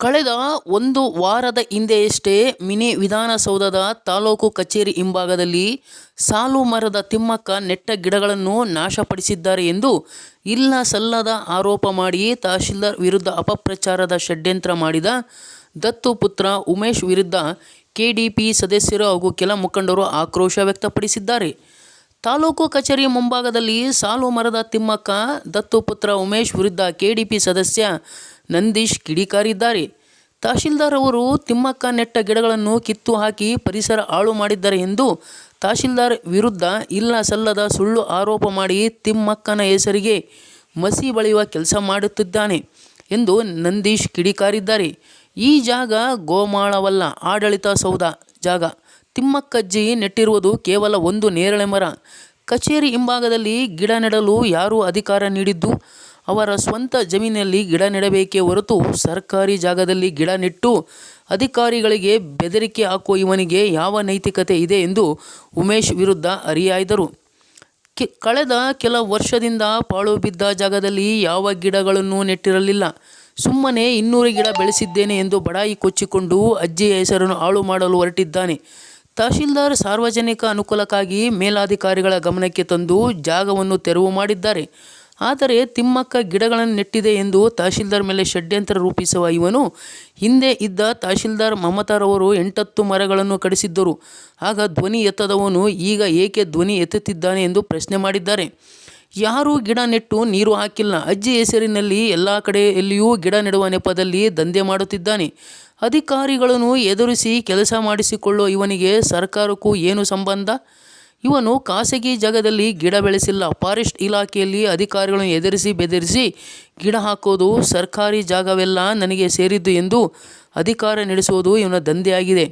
ಕಳೆದ ಒಂದು ವಾರದ ಹಿಂದೆಯಷ್ಟೇ ಮಿನಿ ವಿಧಾನಸೌಧದ ತಾಲೂಕು ಕಚೇರಿ ಹಿಂಭಾಗದಲ್ಲಿ ಸಾಲು ಮರದ ತಿಮ್ಮಕ್ಕ ನೆಟ್ಟ ಗಿಡಗಳನ್ನು ನಾಶಪಡಿಸಿದ್ದಾರೆ ಎಂದು ಇಲ್ಲ ಸಲ್ಲದ ಆರೋಪ ಮಾಡಿ ತಹಶೀಲ್ದಾರ್ ವಿರುದ್ಧ ಅಪಪ್ರಚಾರದ ಷಡ್ಯಂತ್ರ ಮಾಡಿದ ದತ್ತು ಪುತ್ರ ಉಮೇಶ್ ವಿರುದ್ಧ ಕೆಡಿಪಿ ಸದಸ್ಯರು ಹಾಗೂ ಕೆಲ ಮುಖಂಡರು ಆಕ್ರೋಶ ವ್ಯಕ್ತಪಡಿಸಿದ್ದಾರೆ. ತಾಲೂಕು ಕಚೇರಿ ಮುಂಭಾಗದಲ್ಲಿ ಸಾಲು ಮರದ ತಿಮ್ಮಕ್ಕ, ದತ್ತು ಪುತ್ರ ಉಮೇಶ್ ವಿರುದ್ಧ ಕೆಡಿಪಿ ಸದಸ್ಯ ನಂದೀಶ್ ಕಿಡಿಕಾರಿದ್ದಾರೆ ತಹಶೀಲ್ದಾರ್ ಅವರು ತಿಮ್ಮಕ್ಕ ನೆಟ್ಟ ಗಿಡಗಳನ್ನು ಕಿತ್ತು ಹಾಕಿ ಪರಿಸರ ಹಾಳು ಮಾಡಿದ್ದಾರೆ ಎಂದು ತಹಶೀಲ್ದಾರ್ ವಿರುದ್ಧ ಇಲ್ಲ ಸಲ್ಲದ ಸುಳ್ಳು ಆರೋಪ ಮಾಡಿ ತಿಮ್ಮಕ್ಕನ ಹೆಸರಿಗೆ ಮಸಿ ಬಳಿಯುವ ಕೆಲಸ ಮಾಡುತ್ತಿದ್ದಾನೆ ಎಂದು ನಂದೀಶ್ ಕಿಡಿಕಾರಿದ್ದಾರೆ ಈ ಜಾಗ ಗೋಮಾಳವಲ್ಲ, ಆಡಳಿತ ಸೌಧ ಜಾಗ. ತಿಮ್ಮಕ್ಕಜ್ಜಿ ನೆಟ್ಟಿರುವುದು ಕೇವಲ ಒಂದು ನೇರಳೆ ಮರ. ಕಚೇರಿ ಹಿಂಭಾಗದಲ್ಲಿ ಗಿಡ ನೆಡಲು ಯಾರು ಅಧಿಕಾರ ನೀಡಿದ್ದು ಅವರ ಸ್ವಂತ ಜಮೀನಿನಲ್ಲಿ ಗಿಡ ನೆಡಬೇಕೇ ಹೊರತು ಸರ್ಕಾರಿ ಜಾಗದಲ್ಲಿ ಗಿಡ ನೆಟ್ಟು ಅಧಿಕಾರಿಗಳಿಗೆ ಬೆದರಿಕೆ ಹಾಕುವ ಇವನಿಗೆ ಯಾವ ನೈತಿಕತೆ ಇದೆ ಎಂದು ಉಮೇಶ್ ವಿರುದ್ಧ ಹರಿಹಾಯ್ದರು ಕೆ, ಕಳೆದ ಕೆಲ ವರ್ಷದಿಂದ ಪಾಳು ಬಿದ್ದ ಜಾಗದಲ್ಲಿ ಯಾವ ಗಿಡಗಳನ್ನು ನೆಟ್ಟಿರಲಿಲ್ಲ. ಸುಮ್ಮನೆ ಇನ್ನೂರು ಗಿಡ ಬೆಳೆಸಿದ್ದೇನೆ ಎಂದು ಬಡಾಯಿ ಕೊಚ್ಚಿಕೊಂಡು ಅಜ್ಜಿಯ ಹೆಸರನ್ನು ಹಾಳು ಮಾಡಲು ಹೊರಟಿದ್ದಾನೆ. ತಹಶೀಲ್ದಾರ್ ಸಾರ್ವಜನಿಕ ಅನುಕೂಲಕ್ಕಾಗಿ ಮೇಲಾಧಿಕಾರಿಗಳ ಗಮನಕ್ಕೆ ತಂದು ಜಾಗವನ್ನು ತೆರವು ಮಾಡಿದ್ದಾರೆ. ಆದರೆ ತಿಮ್ಮಕ್ಕ ಗಿಡಗಳನ್ನು ನೆಟ್ಟಿದೆ ಎಂದು ತಹಶೀಲ್ದಾರ್ ಮೇಲೆ ಷಡ್ಯಂತ್ರ ರೂಪಿಸುವ ಇವನು ಹಿಂದೆ ಇದ್ದ ತಹಶೀಲ್ದಾರ್ ಮಮತಾರವರು ಎಂಟತ್ತು ಮರಗಳನ್ನು ಕಡಿಸಿದ್ದರು. ಆಗ ಧ್ವನಿ ಎತ್ತದವನು ಈಗ ಏಕೆ ಧ್ವನಿ ಎತ್ತುತ್ತಿದ್ದಾನೆ ಎಂದು ಪ್ರಶ್ನೆ ಮಾಡಿದ್ದಾರೆ. ಯಾರೂ ಗಿಡ ನೆಟ್ಟು ನೀರು ಹಾಕಿಲ್ಲ. ಅಜ್ಜಿ ಹೆಸರಿನಲ್ಲಿ ಎಲ್ಲ ಕಡೆಯಲ್ಲಿಯೂ ಗಿಡ ನೆಡುವ ನೆಪದಲ್ಲಿ ದಂಧೆ ಮಾಡುತ್ತಿದ್ದಾನೆ. ಅಧಿಕಾರಿಗಳನ್ನು ಎದುರಿಸಿ ಕೆಲಸ ಮಾಡಿಸಿಕೊಳ್ಳುವ ಇವನಿಗೆ ಸರ್ಕಾರಕ್ಕೂ ಏನು ಸಂಬಂಧ? ಇವನು ಖಾಸಗಿ ಜಾಗದಲ್ಲಿ ಗಿಡ ಬೆಳೆಸಿಲ್ಲ. ಫಾರೆಸ್ಟ್ ಇಲಾಖೆಯಲ್ಲಿ ಅಧಿಕಾರಿಗಳನ್ನು ಎದುರಿಸಿ ಬೆದರಿಸಿ ಗಿಡ ಹಾಕೋದು ಸರ್ಕಾರಿ ಜಾಗವೆಲ್ಲ ನನಗೆ ಸೇರಿದ್ದು ಎಂದು ಅಧಿಕಾರ ನಡೆಸುವುದು ಇವನ ದಂಧೆಯಾಗಿದೆ.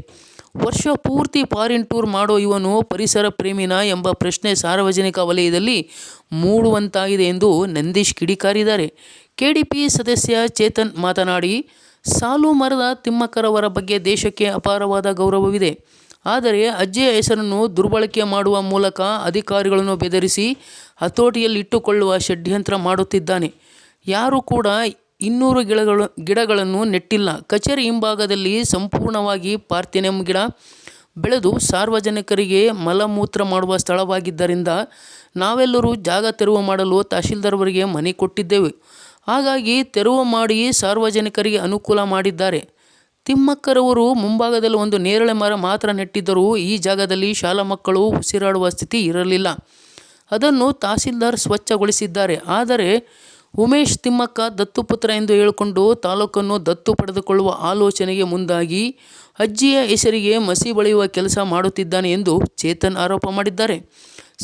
ವರ್ಷ ಪೂರ್ತಿ ಫಾರಿನ್ ಟೂರ್ ಮಾಡೋ ಇವನು ಪರಿಸರ ಪ್ರೇಮಿನ ಎಂಬ ಪ್ರಶ್ನೆ ಸಾರ್ವಜನಿಕ ವಲಯದಲ್ಲಿ ಮೂಡುವಂತಾಗಿದೆ ಎಂದು ನಂದೀಶ್ ಕಿಡಿಕಾರಿದ್ದಾರೆ. ಕೆಡಿಪಿ ಸದಸ್ಯ ಚೇತನ್ ಮಾತನಾಡಿ, ಸಾಲು ಮರದ ತಿಮ್ಮಕ್ಕರವರ ಬಗ್ಗೆ ದೇಶಕ್ಕೆ ಅಪಾರವಾದ ಗೌರವವಿದೆ. ಆದರೆ ಅಜ್ಜಿಯ ಹೆಸರನ್ನು ದುರ್ಬಳಕೆ ಮಾಡುವ ಮೂಲಕ ಅಧಿಕಾರಿಗಳನ್ನು ಬೆದರಿಸಿ ಹತೋಟಿಯಲ್ಲಿಟ್ಟುಕೊಳ್ಳುವ ಷಡ್ಯಂತ್ರ ಮಾಡುತ್ತಿದ್ದಾನೆ. ಯಾರೂ ಕೂಡ ಇನ್ನೂರು ಗಿಡಗಳು, ಗಿಡಗಳನ್ನು ನೆಟ್ಟಿಲ್ಲ. ಕಚೇರಿ ಹಿಂಭಾಗದಲ್ಲಿ ಸಂಪೂರ್ಣವಾಗಿ ಪಾರ್ಥೆನಿಯಂ ಗಿಡ ಬೆಳೆದು ಸಾರ್ವಜನಿಕರಿಗೆ ಮಲಮೂತ್ರ ಮಾಡುವ ಸ್ಥಳವಾಗಿದ್ದರಿಂದ ನಾವೆಲ್ಲರೂ ಜಾಗ ತೆರವು ಮಾಡಲು ತಹಶೀಲ್ದಾರ್ವರಿಗೆ ಮನೆ ಕೊಟ್ಟಿದ್ದೇವೆ. ಹಾಗಾಗಿ ತೆರವು ಮಾಡಿ ಸಾರ್ವಜನಿಕರಿಗೆ ಅನುಕೂಲ ಮಾಡಿದ್ದಾರೆ. ತಿಮ್ಮಕ್ಕರವರು ಮುಂಭಾಗದಲ್ಲಿ ಒಂದು ನೇರಳೆ ಮರ ಮಾತ್ರ ನೆಟ್ಟಿದ್ದರೂ ಈ ಜಾಗದಲ್ಲಿ ಶಾಲಾ ಮಕ್ಕಳು ಉಸಿರಾಡುವ ಸ್ಥಿತಿ ಇರಲಿಲ್ಲ. ಅದನ್ನು ತಹಸೀಲ್ದಾರ್ ಸ್ವಚ್ಛಗೊಳಿಸಿದ್ದಾರೆ. ಆದರೆ ಉಮೇಶ್ ತಿಮ್ಮಕ್ಕ ದತ್ತುಪುತ್ರ ಎಂದು ಹೇಳಿಕೊಂಡು ತಾಲೂಕನ್ನು ದತ್ತು ಪಡೆದುಕೊಳ್ಳುವ ಆಲೋಚನೆಗೆ ಮುಂದಾಗಿ ಅಜ್ಜಿಯ ಹೆಸರಿಗೆ ಮಸಿ ಬಳಿಯುವ ಕೆಲಸ ಮಾಡುತ್ತಿದ್ದಾನೆ ಎಂದು ಚೇತನ್ ಆರೋಪ ಮಾಡಿದ್ದಾರೆ.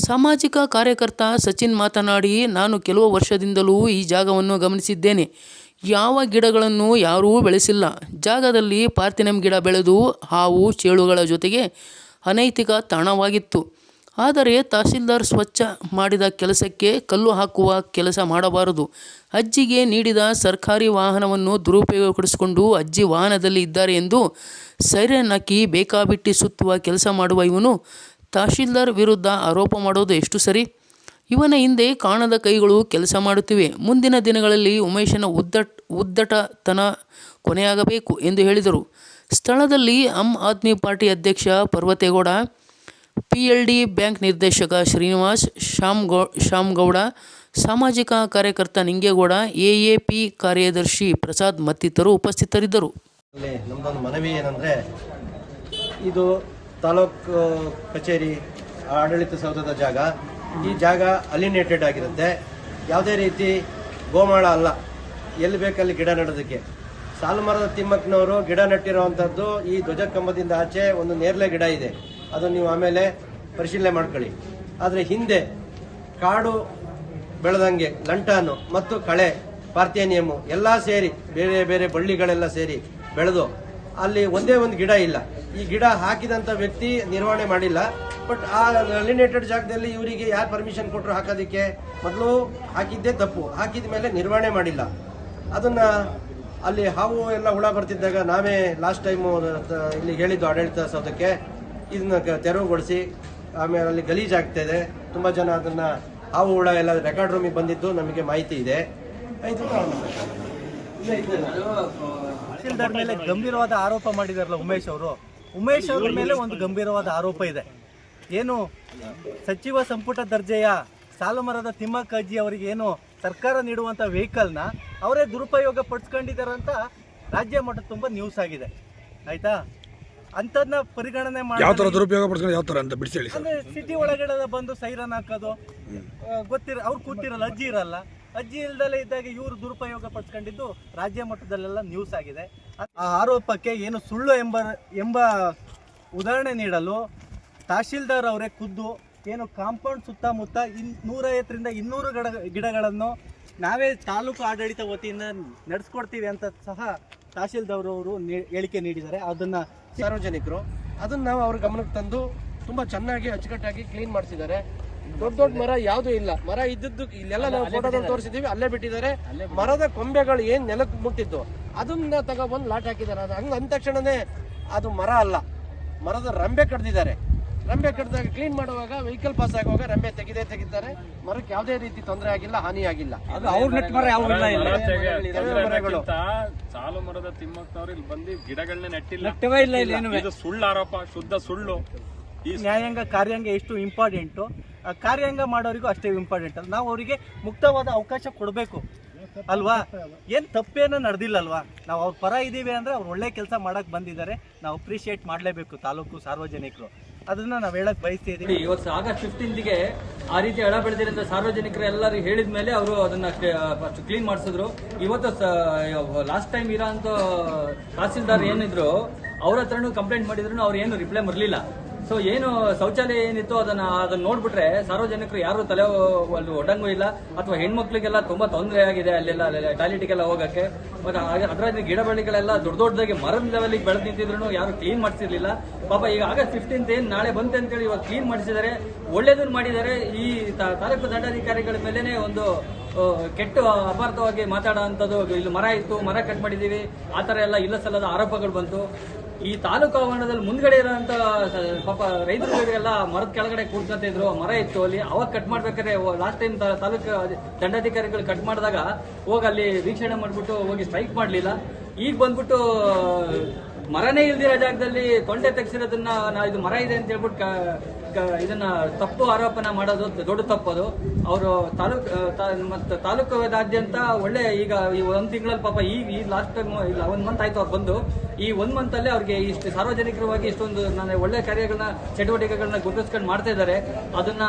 ಸಾಮಾಜಿಕ ಕಾರ್ಯಕರ್ತ ಸಚಿನ್ ಮಾತನಾಡಿ, ನಾನು ಕೆಲವು ವರ್ಷದಿಂದಲೂ ಈ ಜಾಗವನ್ನು ಗಮನಿಸಿದ್ದೇನೆ. ಯಾವ ಗಿಡಗಳನ್ನು ಯಾರೂ ಬೆಳೆಸಿಲ್ಲ. ಜಾಗದಲ್ಲಿ ಪಾರ್ಥಿನಮ್ ಗಿಡ ಬೆಳೆದು ಹಾವು, ಚೇಳುಗಳ ಜೊತೆಗೆ ಅನೈತಿಕ ತಾಣವಾಗಿತ್ತು. ಆದರೆ ತಹಸೀಲ್ದಾರ್ ಸ್ವಚ್ಛ ಮಾಡಿದ ಕೆಲಸಕ್ಕೆ ಕಲ್ಲು ಹಾಕುವ ಕೆಲಸ ಮಾಡಬಾರದು. ಅಜ್ಜಿಗೆ ನೀಡಿದ ಸರ್ಕಾರಿ ವಾಹನವನ್ನು ದುರುಪಯೋಗಪಡಿಸಿಕೊಂಡು ಅಜ್ಜಿ ವಾಹನದಲ್ಲಿ ಇದ್ದಾರೆ ಎಂದು ಸೈರನ್ ಹಾಕಿ ಬೇಕಾಬಿಟ್ಟಿ ಸುತ್ತುವ ಕೆಲಸ ಮಾಡುವ ಇವನು ತಹಶೀಲ್ದಾರ್ ವಿರುದ್ಧ ಆರೋಪ ಮಾಡೋದು ಎಷ್ಟು ಸರಿ? ಇವನ ಹಿಂದೆ ಕಾಣದ ಕೈಗಳು ಕೆಲಸ ಮಾಡುತ್ತಿವೆ. ಮುಂದಿನ ದಿನಗಳಲ್ಲಿ ಉಮೇಶನ ಉದ್ದಟ್, ಉದ್ದಟತನ ಕೊನೆಯಾಗಬೇಕು ಎಂದು ಹೇಳಿದರು. ಸ್ಥಳದಲ್ಲಿ ಆಮ್ ಆದ್ಮಿ ಪಾರ್ಟಿ ಅಧ್ಯಕ್ಷ Parvathegowda, P L D bank ನಿರ್ದೇಶಕ ಶ್ರೀನಿವಾಸ್, ಶ್ಯಾಮ್ ಗೌ, ಶ್ಯಾಮ್ ಗೌಡ, ಸಾಮಾಜಿಕ ಕಾರ್ಯಕರ್ತ ನಿಂಗೇಗೌಡ, ಎ ಎ ಪಿ ಕಾರ್ಯದರ್ಶಿ ಪ್ರಸಾದ್ ಮತ್ತಿತರರು ಉಪಸ್ಥಿತರಿದ್ದರು. ನಮ್ಮದೊಂದು ಮನವಿ ಏನಂದರೆ, ಇದು ತಾಲೂಕು ಕಚೇರಿ ಆಡಳಿತ ಸೌಧದ ಜಾಗ. ಈ ಜಾಗ ಅಲಿನೇಟೆಡ್ ಆಗಿರುತ್ತೆ. ಯಾವುದೇ ರೀತಿ ಗೋಮಾಳ ಅಲ್ಲ. ಎಲ್ಲಿ ಬೇಕಲ್ಲಿ ಗಿಡ ನೆಡೋದಕ್ಕೆ. ಸಾಲುಮರದ ತಿಮ್ಮಕ್ಕನವರು ಗಿಡ ನೆಟ್ಟಿರುವಂಥದ್ದು ಈ ಧ್ವಜ ಕಂಬದಿಂದ ಆಚೆ ಒಂದು ನೇರಳೆ ಗಿಡ ಇದೆ. ಅದನ್ನು ನೀವು ಆಮೇಲೆ ಪರಿಶೀಲನೆ ಮಾಡ್ಕೊಳ್ಳಿ. ಆದರೆ ಹಿಂದೆ ಕಾಡು ಬೆಳೆದಂಗೆ ಲಂಟಾನು ಮತ್ತು ಕಳೆ ಪಾರ್ಥೇನಿಯಮ್ಮು ಎಲ್ಲ ಸೇರಿ, ಬೇರೆ ಬೇರೆ ಬಳ್ಳಿಗಳೆಲ್ಲ ಸೇರಿ ಬೆಳೆದು ಅಲ್ಲಿ ಒಂದೇ ಒಂದು ಗಿಡ ಇಲ್ಲ. ಈ ಗಿಡ ಹಾಕಿದಂಥ ವ್ಯಕ್ತಿ ನಿರ್ವಹಣೆ ಮಾಡಿಲ್ಲ. ಬಟ್ ಆ ಅಲಿನೇಟೆಡ್ ಜಾಗದಲ್ಲಿ ಇವರಿಗೆ ಯಾರು ಪರ್ಮಿಷನ್ ಕೊಟ್ಟರು ಹಾಕೋದಕ್ಕೆ? ಮೊದಲು ಹಾಕಿದ್ದೇ ತಪ್ಪು. ಹಾಕಿದ ಮೇಲೆ ನಿರ್ವಹಣೆ ಮಾಡಿಲ್ಲ. ಅದನ್ನು ಅಲ್ಲಿ ಹಾವು ಎಲ್ಲ ಹುಳ ಬರ್ತಿದ್ದಾಗ ನಾವೇ ಲಾಸ್ಟ್ ಟೈಮು ಇಲ್ಲಿ ಹೇಳಿದ್ದು ಆಡಳಿತ ಸೌಧಕ್ಕೆ ಇದನ್ನ ತೆರವುಗೊಳಿಸಿ, ಆಮೇಲೆ ಅಲ್ಲಿ ಗಲೀಜ್ ಆಗ್ತಾ ಇದೆ. ತುಂಬ ಜನ ಅದನ್ನು ಹಾವು ಹುಳ ಎಲ್ಲ ರೆಕಾರ್ಡ್ ರೂಮಿಗೆ ಬಂದಿದ್ದು ನಮಗೆ ಮಾಹಿತಿ ಇದೆ. ಮೇಲೆ ಗಂಭೀರವಾದ ಆರೋಪ ಮಾಡಿದಾರಲ್ಲ ಉಮೇಶ್ ಅವರು. ಉಮೇಶ್ ಅವರ ಮೇಲೆ ಒಂದು ಗಂಭೀರವಾದ ಆರೋಪ ಇದೆ. ಏನು ಸಚಿವ ಸಂಪುಟ ದರ್ಜೆಯ ಸಾಲುಮರದ ತಿಮ್ಮಕ್ಕಜ್ಜಿ ಅವರಿಗೆ ಏನು ಸರ್ಕಾರ ನೀಡುವಂಥ ವೆಹಿಕಲ್ನ ಅವರೇ ದುರುಪಯೋಗ ಪಡಿಸ್ಕೊಂಡಿದ್ದಾರಂತ ಅಂತ ರಾಜ್ಯ ಮಟ್ಟ ತುಂಬ ನ್ಯೂಸ್ ಆಗಿದೆ. ಆಯ್ತಾ? ಅಂಥದ್ನ ಪರಿಗಣನೆ ಯಾವ ಥರ ಮಾಡಿ ದುರುಪಯೋಗ ಯಾವ ಥರ ಅಂತ ಬಿಡಿಸಿ ಹೇಳಿ ಸರ್. ಅಂದ್ರೆ ಸಿಟಿ ಒಳಗಡೆ ಬಂದು ಸೈರನ್ ಹಾಕೋದು ಗೊತ್ತಿರ ಅವ್ರು ಕೂತಿರಲ್ಲ ಅಜ್ಜಿ ಇರಲ್ಲ. ಅಜ್ಜಿ ಇಲ್ದಲೇ ಇದ್ದಾಗ ಇವರು ದುರುಪಯೋಗ ಪಡಿಸ್ಕೊಂಡಿದ್ದು ರಾಜ್ಯ ಮಟ್ಟದಲ್ಲೆಲ್ಲ ನ್ಯೂಸ್ ಆಗಿದೆ. ಆ ಆರೋಪಕ್ಕೆ ಏನು ಸುಳ್ಳು ಎಂಬ ಎಂಬ ಉದಾಹರಣೆ ನೀಡಲು ತಹಶೀಲ್ದಾರ್ ಅವರೇ ಖುದ್ದು ಏನು ಕಾಂಪೌಂಡ್ ಸುತ್ತಮುತ್ತ ಇನ್ ನೂರೈವತ್ತರಿಂದ ಇನ್ನೂರು ಗಿಡ ಗಿಡಗಳನ್ನು ನಾವೇ ತಾಲೂಕು ಆಡಳಿತ ವತಿಯಿಂದ ನಡೆಸ್ಕೊಡ್ತೀವಿ ಅಂತ ಸಹ ತಹಶೀಲ್ದಾರ್ ಅವರು ನೀ- ಹೇಳಿಕೆ ನೀಡಿದ್ದಾರೆ. ಅದನ್ನ ಸಾರ್ವಜನಿಕರು ಅದನ್ನ ನಾವು ಅವ್ರ ಗಮನಕ್ಕೆ ತಂದು ತುಂಬಾ ಚೆನ್ನಾಗಿ ಅಚ್ಚುಕಟ್ಟಾಗಿ ಕ್ಲೀನ್ ಮಾಡಿಸಿದ್ದಾರೆ. ದೊಡ್ಡ ದೊಡ್ಡ ಮರ ಯಾವುದೂ ಇಲ್ಲ. ಮರ ಇದ್ದದ್ದು ಇಲ್ಲೆಲ್ಲ ನಾವು ಫೋಟೋದಲ್ಲಿ ತೋರಿಸಿದೀವಿ ಅಲ್ಲೇ ಬಿಟ್ಟಿದ್ದಾರೆ. ಮರದ ಕೊಂಬೆಗಳು ಏನ್ ನೆಲಕ್ಕೆ ಮುಟ್ಟಿದ್ದು ಅದನ್ನ ತಗೊಬಂದು ಲಾಟ್ ಹಾಕಿದ್ದಾರೆ. ಅದು ಹಂಗ ಅಂದ ತಕ್ಷಣನೇ ಅದು ಮರ ಅಲ್ಲ. ಮರದ ರಂಬೆ ಕಡ್ದಿದ್ದಾರೆ. ರಂಬೆ ಕಟ್ಟಿದಾಗ ಕ್ಲೀನ್ ಮಾಡುವಾಗ ವೆಹಿಕಲ್ ಪಾಸ್ ಆಗುವಾಗ ರಂಬೆ ತೆಗೆದೇ ತೆಗಿತಾರೆ. ಮರಕ್ಕೆ ಯಾವುದೇ ರೀತಿ ತೊಂದರೆ ಆಗಿಲ್ಲ ಹಾನಿ ಆಗಿಲ್ಲ. ಸಾಲು ಮರದ ತಿಮ್ಮಕ್ಕವ್ರು ಇಲ್ಲಿ ಬಂದು ಗಿಡಗಳನ್ನ ನೆಟ್ಟಿಲ್ಲ. ನೆಟ್ಟವೇ ಇಲ್ಲ ಇಲ್ಲಿ ಏನೂ. ಇದು ಸುಳ್ಳು ಆರೋಪ ಶುದ್ಧ ಸುಳ್ಳು. ಈ ನ್ಯಾಯಾಂಗ ಕಾರ್ಯಾಂಗ ಎಷ್ಟು ಇಂಪಾರ್ಟೆಂಟು? ಆ ಕಾರ್ಯಾಂಗ ಮಾಡೋರಿಗೂ ಅಷ್ಟೇ ಇಂಪಾರ್ಟೆಂಟ್. ನಾವು ಅವರಿಗೆ ಮುಕ್ತವಾದ ಅವಕಾಶ ಕೊಡಬೇಕು. ಅಲ್ವಾ? ಏನು ತಪ್ಪೇನೂ ನಡೆದಿಲ್ಲಲ್ವಾ? ನಾವು ಅವ್ರ ಪರ ಇದ್ದೀವಿ ಅಂದರೆ ಅವ್ರು ಒಳ್ಳೆ ಕೆಲಸ ಮಾಡಕ್ಕೆ ಬಂದಿದ್ದಾರೆ. ನಾವು ಅಪ್ರಿಷಿಯೇಟ್ ಮಾಡಲೇಬೇಕು ತಾಲೂಕು ಸಾರ್ವಜನಿಕರು. ಅದನ್ನ ನಾವು ಹೇಳಕ್ ಬಯಸ್ತಾ ಇವತ್ತು ಆಗಸ್ಟ್ ಫಿಫ್ಟೀನ್ಗೆ ಆ ರೀತಿ ಎಳ ಬೆಳೆದಿರೋ ಸಾರ್ವಜನಿಕರು ಎಲ್ಲರೂ ಹೇಳಿದ ಮೇಲೆ ಅವರು ಅದನ್ನ ಫಸ್ಟ್ ಕ್ಲೀನ್ ಮಾಡಿಸಿದ್ರು. ಇವತ್ತು ಲಾಸ್ಟ್ ಟೈಮ್ ಇರೋ ಅಂತ ತಹಸೀಲ್ದಾರ್ ಏನಿದ್ರು, ಅವ್ರ ಹತ್ರನೂ ಕಂಪ್ಲೇಂಟ್ ಮಾಡಿದ್ರು, ಅವ್ರು ಏನು ರಿಪ್ಲೈ ಬರಲಿಲ್ಲ ಸೊ ಏನು ಶೌಚಾಲಯ ಏನಿತ್ತು ಅದನ್ನ ಅದನ್ನ ನೋಡ್ಬಿಟ್ರೆ ಸಾರ್ವಜನಿಕರು ಯಾರು ತಲೆ ಅಲ್ಲಿ ಒಡಂಗೂ ಇಲ್ಲ. ಅಥವಾ ಹೆಣ್ಮಕ್ಳಿಗೆಲ್ಲ ತುಂಬಾ ತೊಂದರೆ ಆಗಿದೆ ಅಲ್ಲೆಲ್ಲ ಟಾಯ್ಲೆಟ್ಗೆಲ್ಲ ಹೋಗಕ್ಕೆ. ಮತ್ತೆ ಅದರಲ್ಲಿ ಗಿಡ ಬಳ್ಳಿಗಳೆಲ್ಲ ದೊಡ್ಡ ದೊಡ್ಡದಾಗಿ ಮರದ ಲೆವೆಲ್ಗೆ ಬೆಳೆದು ನಿಂತಿದ್ರು ಯಾರು ಕ್ಲೀನ್ ಮಾಡಿಸಿರ್ಲಿಲ್ಲ. ಪಾಪ ಈಗ ಆಗಸ್ಟ್ ಫಿಫ್ಟೀನ್ತ್ ಏನ್ ನಾಳೆ ಬಂತೆ ಅಂತೇಳಿ ಇವಾಗ ಕ್ಲೀನ್ ಮಾಡಿಸಿದರೆ. ಒಳ್ಳೇದನ್ನ ಮಾಡಿದ್ದಾರೆ ಈ ತಾಲೂಕು ದಂಡಾಧಿಕಾರಿಗಳ ಮೇಲೆನೆ ಒಂದು ಕೆಟ್ಟ ಅಪಾರ್ಥವಾಗಿ ಮಾತಾಡೋ ಅಂಥದ್ದು ಇಲ್ಲಿ ಮರ ಇತ್ತು, ಮರ ಕಟ್ ಮಾಡಿದ್ದೀವಿ. ಆ ಥರ ಎಲ್ಲ ಇಲ್ಲ ಸಲ್ಲದ ಆರೋಪಗಳು ಬಂತು. ಈ ತಾಲೂಕು ಆವರಣದಲ್ಲಿ ಮುಂದ್ಗಡೆ ಇರೋಂಥ ಪಾಪ ರೈತರುಗಳಿಗೆಲ್ಲ ಮರದ ಕೆಳಗಡೆ ಕೂರ್ಕೊಂತ ಇದ್ರು. ಮರ ಇತ್ತು ಅಲ್ಲಿ. ಅವಾಗ ಕಟ್ ಮಾಡ್ಬೇಕಾದ್ರೆ ಲಾಸ್ಟ್ ಟೈಮ್ ತಾಲೂಕು ದಂಡಾಧಿಕಾರಿಗಳು ಕಟ್ ಮಾಡಿದಾಗ ಹೋಗಿ ಅಲ್ಲಿ ವೀಕ್ಷಣೆ ಮಾಡ್ಬಿಟ್ಟು ಹೋಗಿ ಸ್ಟ್ರೈಕ್ ಮಾಡಲಿಲ್ಲ. ಈಗ ಬಂದ್ಬಿಟ್ಟು, ಮರನೇ ಇಲ್ದಿರೋ ಜಾಗದಲ್ಲಿ ತೊಂಡೆ ತೆಗೆಸಿರೋದನ್ನ ನಾ, ಇದು ಮರ ಇದೆ ಅಂತ ಹೇಳ್ಬಿಟ್ಟು ಇದನ್ನ ತಪ್ಪು ಆರೋಪನ ಮಾಡೋದು ದೊಡ್ಡ ತಪ್ಪದು ಅವರು ತಾಲೂಕ್ ಮತ್ತು ತಾಲೂಕಾದ್ಯಂತ ಒಳ್ಳೆ ಈಗ ಈ ಒಂದು ತಿಂಗಳಲ್ಲಿ ಪಾಪ ಈ ಈ ಲಾಸ್ಟ್ ಟೈಮ್ ಇಲ್ಲ, ಒಂದು ಮಂತ್ ಆಯ್ತು ಅವ್ರು ಬಂದು. ಈ ಒಂದ್ ಮಂತ್ ಅಲ್ಲೇ ಅವ್ರಿಗೆ ಇಷ್ಟು ಸಾರ್ವಜನಿಕವಾಗಿ ಇಷ್ಟೊಂದು ನಾನು ಒಳ್ಳೆ ಕಾರ್ಯಗಳನ್ನ ಚಟುವಟಿಕೆಗಳನ್ನ ಗುರುತಿಸ್ಕೊಂಡು ಮಾಡ್ತಾ ಇದ್ದಾರೆ. ಅದನ್ನ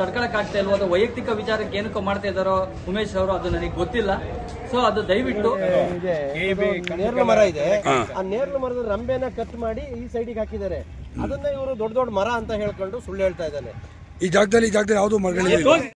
ತಡ್ಕೊಳಕ್ ಆಗ್ತಾ ಇಲ್ವೋ ಅದು ವೈಯಕ್ತಿಕ ವಿಚಾರಕ್ಕೆ ಏನಕ್ಕೋ ಮಾಡ್ತಾ ಇದಾರೋ ಉಮೇಶ್ ಅವರು ಅದು ನನಗೆ ಗೊತ್ತಿಲ್ಲ. ಸೊ ಅದು ದಯವಿಟ್ಟು ನೇರಳೆ ಮರ ಇದೆ. ಆ ನೇರಳೆ ಮರದ ರಂಬೆನ ಕಟ್ ಮಾಡಿ ಈ ಸೈಡಿಗೆ ಹಾಕಿದ್ದಾರೆ. ಅದನ್ನ ಇವರು ದೊಡ್ಡ ದೊಡ್ಡ ಮರ ಅಂತ ಹೇಳ್ಕೊಂಡು ಸುಳ್ಳು ಹೇಳ್ತಾ ಇದ್ದಾನೆ. ಈ ಜಾಗದಲ್ಲಿ ಈ ಜಾಗದಲ್ಲಿ ಯಾವುದು ಮರಗಳಿಲ್ಲ